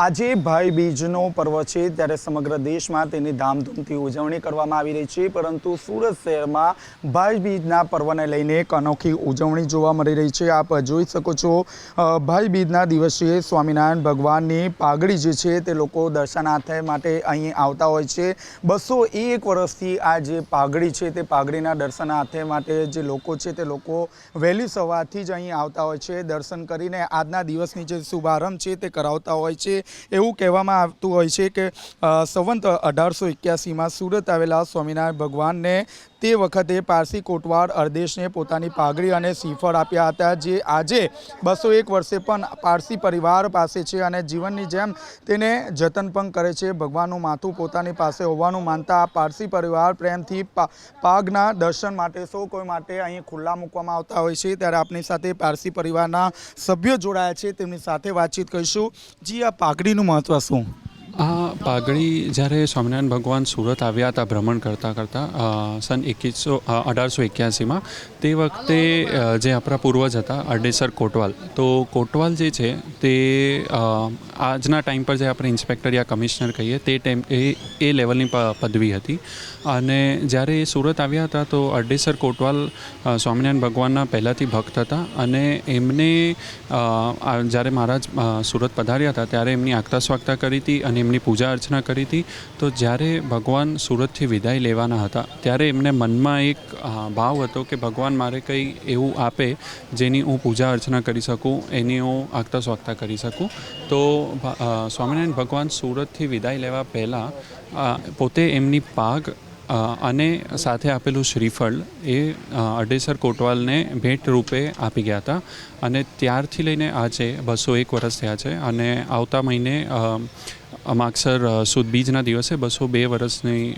આજે ભાઈ બીજનો પર્વ છે, ત્યારે સમગ્ર દેશમાં તેની ધામધૂમથી ઉજવણી કરવામાં આવી રહી છે, પરંતુ સુરત શહેરમાં ભાઈ બીજના પર્વને લઈને એક અનોખી ઉજવણી જોવા મળી રહી છે. આપ જોઈ શકો છો ભાઈ બીજના દિવસે સ્વામિનારાયણ ભગવાનની પાઘડી જે છે, તે લોકો દર્શનાર્થ માટે અહીં આવતા હોય છે. બસો એક વર્ષથી આ જે પાઘડી છે, તે પાઘડીના દર્શનાર્થે માટે જે લોકો છે, તે લોકો વહેલી સવારથી જ અહીં આવતા હોય છે. દર્શન કરીને આજના દિવસની જે શુભારંભ છે, તે કરાવતા હોય છે. એવું કહેવામાં આવતું હોય છે કે સંવંત અઢારસો એક્યાસીમાં સુરત આવેલા સ્વામિનારાયણ ભગવાનને તે વખતે પારસી કોટવાડ અર્દેશને પોતાની પાઘડી અને શ્રીફળ આપ્યા હતા, જે આજે બસો એક વર્ષે પણ પારસી પરિવાર પાસે છે અને જીવનની જેમ તેને જતન પણ કરે છે. ભગવાનનું માથું પોતાની પાસે હોવાનું માનતા આ પારસી પરિવાર પ્રેમથી પા પાગના દર્શન માટે, સૌ કોઈ માટે અહીં ખુલ્લા મૂકવામાં આવતા હોય છે. ત્યારે આપણી સાથે પારસી પરિવારના સભ્યો જોડાયા છે. તેમની સાથે વાતચીત કરીશું. જી, આ પાઘડીનું મહત્વ શું? આ પાઘડી જ્યારે સ્વામિનારાયણ ભગવાન સુરત આવ્યા હતા ભ્રમણ કરતાં કરતાં સન એકવીસો અઢારસો એક્યાસીમાં, તે વખતે જે આપણા પૂર્વજ હતા અડેસર કોટવાલ, તો કોટવાલ જે છે, તે આજના ટાઈમ પર જે આપણે ઇન્સ્પેક્ટર યા કમિશનર કહીએ, તે ટાઈમ એ એ લેવલની પદવી હતી. અને જ્યારે એ સુરત આવ્યા હતા, તો અડેસર કોટવાલ સ્વામિનારાયણ ભગવાનના પહેલાંથી ભક્ત હતા. અને એમને જ્યારે મહારાજ સુરત પધાર્યા હતા, ત્યારે એમની આગતા સ્વાગતા કરી હતી અને એમની પૂજા અર્ચના કરી હતી. તો જ્યારે ભગવાન સુરતથી વિદાય લેવાના હતા, ત્યારે એમને મનમાં એક ભાવ હતો કે ભગવાન મારે કંઈ એવું આપે જેની હું પૂજા અર્ચના કરી શકું, એની હું આગતા સ્વાગતા કરી શકું. તો સ્વામિનારાયણ ભગવાન સુરતથી વિદાય લેવા પહેલાં પોતે એમની પાગ અને સાથે આપેલું શ્રીફળ એ અડેસર કોટવાલને ભેટ રૂપે આપી ગયા હતા. અને ત્યારથી લઈને આજે બસો એક વર્ષ થયા છે અને આવતા મહિને અ, અમાક્ષર સુદ બીજના દિવસે બસો બે વર્ષની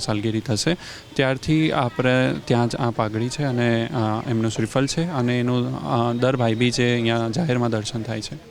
સાલગીરી થશે. ત્યારથી આપણે ત્યાં જ આ પાઘડી છે અને એમનું શ્રીફળ છે અને એનું દર ભાઈ બીજે અહીંયા જાહેરમાં દર્શન થાય છે.